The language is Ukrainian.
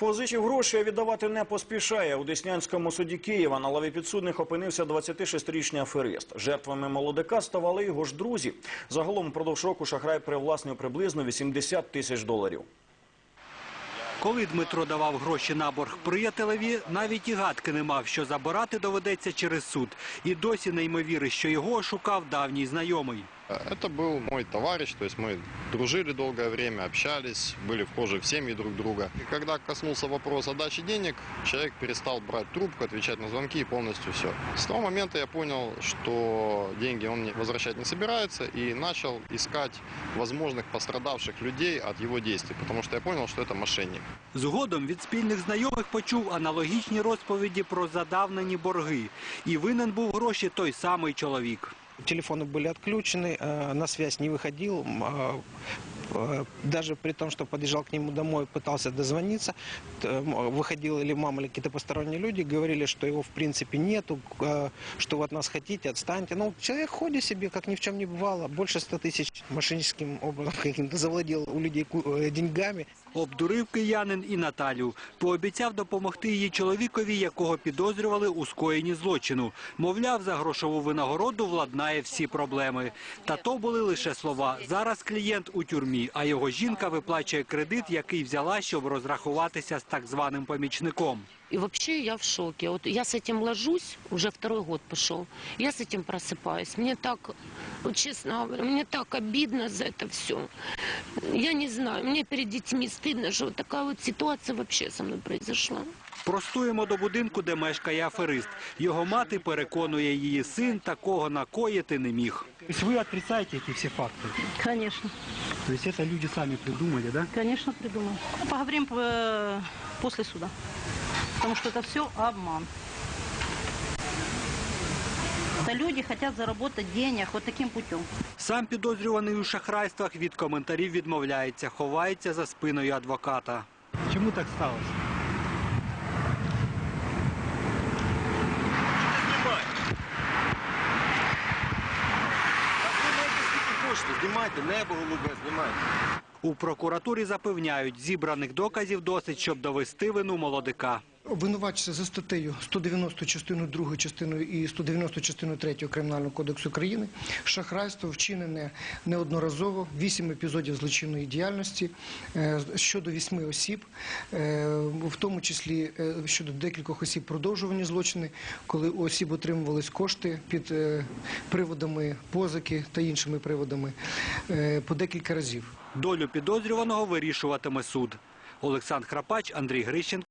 Позичив гроші, а віддавати не поспішає. У Деснянському суді Києва на лаві підсудних опинився 26-річний аферист. Жертвами молодика ставали його ж друзі. Загалом впродовж року шахрай привласнив приблизно 80 тисяч доларів. Коли Дмитро давав гроші на борг приятелеві, навіть і гадки не мав, що забирати доведеться через суд. І досі не ймовірить, що його ошукав давній знайомий. Это был мой товарищ, то есть мы дружили долгое время, общались, были вхожи в семьи друг друга. И когда коснулся вопрос о даче денег, человек перестал брать трубку, отвечать на звонки и полностью все. С того момента я понял, что деньги он не- возвращать не собирается и начал искать возможных пострадавших людей от его действий, потому что я понял, что это мошенник. Згодом від спільних знайомих почув аналогічні розповіді про задавнені борги. І винен був гроші той самий чоловік. Телефоны были отключены, э, на связь не выходил. м, а, э, Даже при том, что подъезжал к нему домой, пытался дозвониться, т- м, выходил или мама, или какие-то посторонние люди, говорили, что его в принципе нету, э, что вы от нас хотите, отстаньте. Ну, человек ходит себе, как ни в чем не бывало, больше 100 тысяч мошенническим образом каким-то завладел у людей ку- э, деньгами. Обдурив киянин і Наталю. Пообіцяв допомогти її чоловікові, якого підозрювали у скоєнні злочину. Мовляв, за грошову винагороду владнає всі проблеми. Та то були лише слова. Зараз клієнт у тюрмі, а його жінка виплачує кредит, який взяла, щоб розрахуватися з так званим помічником. И вообще я в шоке. Вот я с этим ложусь, уже второй год пошел. Я с этим просыпаюсь. Мне так, вот честно говоря, мне так обидно за это все. Я не знаю, мне перед детьми стыдно, что вот такая вот ситуация вообще со мной произошла. Простуємо до будинку, де мешкає аферист. Його мати переконує її син, такого накоїти не міг. То есть вы отрицаете эти все факты? Конечно, То есть это люди сами придумали, да? конечно, придумал. Поговорим э, после суда. Потому что это все обман. Это люди хотят заработать денег вот таким путем. Сам підозрюваний у шахрайствах від коментарів відмовляється, ховається за спиною адвоката. Чему так сталося? Знімайте небо голубе, знімайте. У прокуратурі запевняють, зібраних доказів досить, щоб довести вину молодика. Обвинувачується за статтею 190 частиною 2 частиною і 190 частиною 3 Кримінального кодексу України. Шахрайство вчинене неодноразово, 8 епізодів злочинної діяльності е, щодо 8 осіб, е, в тому числі е, щодо декількох осіб продовжувані злочини, коли у осіб отримувались кошти під приводами позики та іншими приводами по декілька разів. Долю підозрюваного вирішуватиме суд. Олександр Храпач, Андрій Грищенко.